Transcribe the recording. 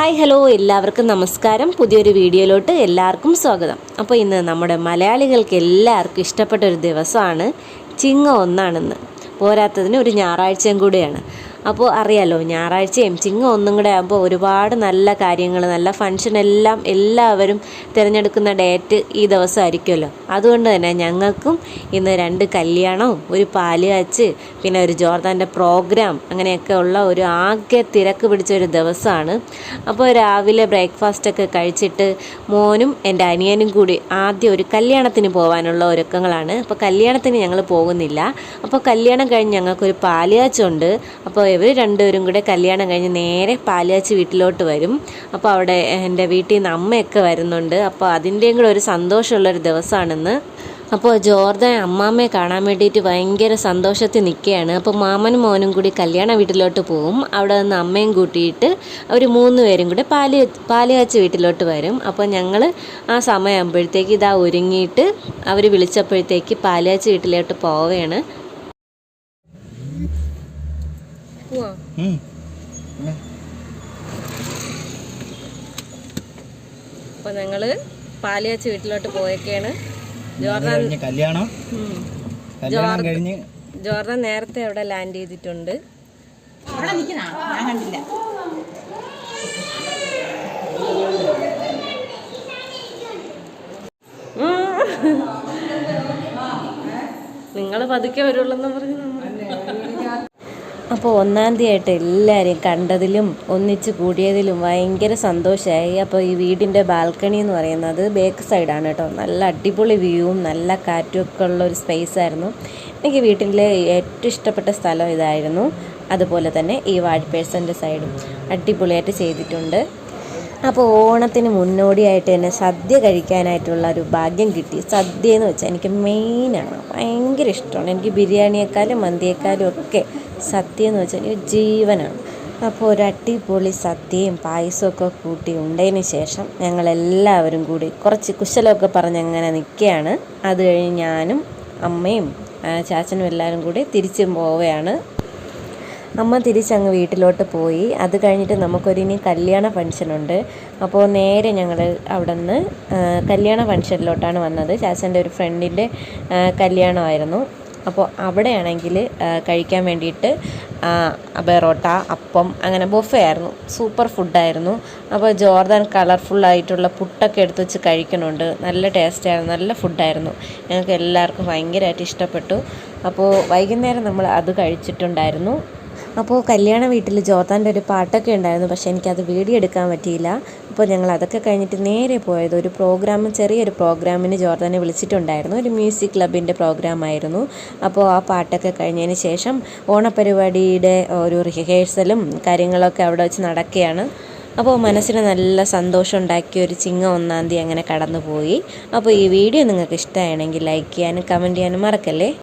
Hi hello എല്ലാവർക്കും നമസ്കാരം. പുതിയൊരു വീഡിയോയിലോട്ട് എല്ലാവർക്കും സ്വാഗതം. അപ്പോൾ ഇന്ന് നമ്മുടെ മലയാളികൾക്ക് എല്ലാവർക്കും ഇഷ്ടപ്പെട്ട ഒരു ദിവസമാണ് ചിങ്ങ ഒന്നാണെന്ന്. പോരാത്തതിന് ഒരു ഞായറാഴ്ചയും കൂടിയാണ്. അപ്പോൾ അറിയാലോ ഞായറാഴ്ചയും ചിങ്ങ ഒന്നും കൂടെ ആകുമ്പോൾ ഒരുപാട് നല്ല കാര്യങ്ങൾ നല്ല ഫങ്ഷൻ എല്ലാം എല്ലാവരും തിരഞ്ഞെടുക്കുന്ന ഡേറ്റ് ഈ ദിവസമായിരിക്കുമല്ലോ. അതുകൊണ്ട് തന്നെ ഞങ്ങൾക്കും ഇന്ന് രണ്ട് കല്യാണവും ഒരു പാൽ കാച്ച് പിന്നെ ഒരു ജോർദാന്റെ പ്രോഗ്രാം അങ്ങനെയൊക്കെ ഉള്ള ഒരു ആകെ തിരക്ക് പിടിച്ച ഒരു ദിവസമാണ്. അപ്പോൾ രാവിലെ ബ്രേക്ക്ഫാസ്റ്റൊക്കെ കഴിച്ചിട്ട് മോനും എന്റെ അനിയനും കൂടി ആദ്യം ഒരു കല്യാണത്തിന് പോകാനുള്ള ഒരുക്കങ്ങളാണ്. അപ്പോൾ കല്യാണത്തിന് ഞങ്ങൾ പോകുന്നില്ല. അപ്പോൾ കല്യാണം കഴിഞ്ഞ് ഞങ്ങൾക്കൊരു പാലുകാച്ചുണ്ട് അപ്പോൾ ഇവർ രണ്ടുപേരും കൂടെ കല്യാണം കഴിഞ്ഞ് നേരെ പാലിയാച്ചി വീട്ടിലോട്ട് വരും. അപ്പോൾ അവിടെ എന്റെ വീട്ടിൽ നിന്ന് അമ്മയൊക്കെ വരുന്നുണ്ട്. അപ്പോൾ അതിന്റെയും കൂടെ ഒരു സന്തോഷമുള്ളൊരു ദിവസമാണെന്ന്. അപ്പോൾ ജോർദാൻ അമ്മാമ്മയെ കാണാൻ വേണ്ടിയിട്ട് ഭയങ്കര സന്തോഷത്തിൽ നിൽക്കുകയാണ്. അപ്പോൾ മാമനും മോനും കൂടി കല്യാണ വീട്ടിലോട്ട് പോവും. അവിടെ നിന്ന് അമ്മയും കൂട്ടിയിട്ട് അവർ മൂന്ന് പേരും കൂടെ പാൽ പാലുകാച്ച് വീട്ടിലോട്ട് വരും. അപ്പോൾ ഞങ്ങൾ ആ സമയമാകുമ്പോഴത്തേക്ക് ഇതാ ഒരുങ്ങിയിട്ട് അവർ വിളിച്ചപ്പോഴത്തേക്ക് പാൽ കാച്ച് വീട്ടിലോട്ട് പോവുകയാണ്. ഉം. അപ്പോൾ അപ്പൊ ഞങ്ങൾ കാച്ച് വീട്ടിലോട്ട് പോയൊക്കെയാണ് ജോർദാൻ കല്യാണം. കല്യാണം കഴിഞ്ഞ് ജോർദാൻ നേരത്തെ അവിടെ ലാൻഡ് ചെയ്തിട്ടുണ്ട്. അവിടെ നിൽക്കണ? ഞാൻ കണ്ടില്ല. നിങ്ങൾ പതുക്കെ വരുള്ളെന്ന് പറഞ്ഞു. അപ്പോൾ ഒന്നാം തീയതി ആയിട്ട് എല്ലാവരെയും കണ്ടതിലും ഒന്നിച്ച് കൂടിയതിലും ഭയങ്കര സന്തോഷമായി അപ്പോൾ ഈ വീടിന്റെ ബാൽക്കണി എന്ന് പറയുന്നത് ബേക്ക് സൈഡാണ് കേട്ടോ. നല്ല അടിപൊളി വ്യൂവും നല്ല കാറ്റും ഒക്കെ ഉള്ള ഒരു സ്പേസ് ആയിരുന്നു. എനിക്ക് വീട്ടിലെ ഏറ്റവും ഇഷ്ടപ്പെട്ട സ്ഥലം ഇതായിരുന്നു. അതുപോലെ തന്നെ ഈ വാഴ്പേഴ്സന്റെ സൈഡും അടിപൊളിയായിട്ട് ചെയ്തിട്ടുണ്ട്. അപ്പോൾ ഓണത്തിന് മുന്നോടിയായിട്ട് തന്നെ സദ്യ കഴിക്കാനായിട്ടുള്ള ഒരു ഭാഗ്യം കിട്ടി. സദ്യ എന്ന് വെച്ചാൽ എനിക്ക് മെയിനാണ് ഭയങ്കര ഇഷ്ടമാണ്. എനിക്ക് ബിരിയാണിയേക്കാളും മന്തിയേക്കാളും ഒക്കെ സദ്യ എന്ന് വെച്ചാൽ ഒരു ജീവനാണ്. അപ്പോൾ ഒരു അടിപൊളി സദ്യയും പായസമൊക്കെ കൂട്ടി ഉണ്ടതിന് ശേഷം ഞങ്ങളെല്ലാവരും കൂടി കുറച്ച് കുശലമൊക്കെ പറഞ്ഞ് അങ്ങനെ നിൽക്കുകയാണ് അത് കഴിഞ്ഞ് ഞാനും അമ്മയും ചാച്ചനും എല്ലാവരും കൂടി തിരിച്ചും പോവുകയാണ്. അമ്മ തിരിച്ചങ്ങ് വീട്ടിലോട്ട് പോയി. അത് കഴിഞ്ഞിട്ട് നമുക്കൊരു ഇനി കല്യാണ ഫംഗ്ഷനുണ്ട്. അപ്പോൾ നേരെ ഞങ്ങൾ അവിടെ നിന്ന് കല്യാണ ഫംഗ്ഷനിലോട്ടാണ് വന്നത്. ചാച്ചന്റെ ഒരു ഫ്രണ്ടിന്റെ കല്യാണമായിരുന്നു. അപ്പോൾ അവിടെയാണെങ്കിൽ കഴിക്കാൻ വേണ്ടിയിട്ട് ബെറോട്ട അപ്പം അങ്ങനെ ബൊഫേ ആയിരുന്നു. സൂപ്പർ ഫുഡായിരുന്നു അപ്പോൾ ജോർദാൻ കളർഫുള്ളായിട്ടുള്ള പുട്ടൊക്കെ എടുത്ത് വെച്ച് കഴിക്കണുണ്ട്. നല്ല ടേസ്റ്റായിരുന്നു നല്ല ഫുഡായിരുന്നു ഞങ്ങൾക്ക് എല്ലാവർക്കും ഭയങ്കരമായിട്ട് ഇഷ്ടപ്പെട്ടു. അപ്പോൾ വൈകുന്നേരം നമ്മൾ അത് കഴിച്ചിട്ടുണ്ടായിരുന്നു. അപ്പോൾ കല്യാണ വീട്ടിൽ ജോർദാന്റെ ഒരു പാട്ടൊക്കെ ഉണ്ടായിരുന്നു പക്ഷേ എനിക്കത് വീഡിയോ എടുക്കാൻ പറ്റിയില്ല. അപ്പോൾ ഞങ്ങൾ അതൊക്കെ കഴിഞ്ഞിട്ട് നേരെ പോയത് ഒരു പ്രോഗ്രാം ചെറിയൊരു പ്രോഗ്രാമിന് ജോർദാനെ വിളിച്ചിട്ടുണ്ടായിരുന്നു. ഒരു മ്യൂസിക് ക്ലബിന്റെ പ്രോഗ്രാമായിരുന്നു. അപ്പോൾ ആ പാട്ടൊക്കെ കഴിഞ്ഞതിന് ശേഷം ഓണപരിപാടിയുടെ ഒരു റിഹേഴ്സലും കാര്യങ്ങളൊക്കെ അവിടെ വെച്ച് നടക്കുകയാണ്. അപ്പോൾ മനസ്സിന് നല്ല സന്തോഷം ഉണ്ടാക്കിയ ഒരു ചിങ്ങ ഒന്നാം തീയതി അങ്ങനെ കടന്നുപോയി. അപ്പോൾ ഈ വീഡിയോ നിങ്ങൾക്ക് ഇഷ്ടമാണെങ്കിൽ ലൈക്ക് ചെയ്യാനും കമന്റ് ചെയ്യാനും മറക്കല്ലേ?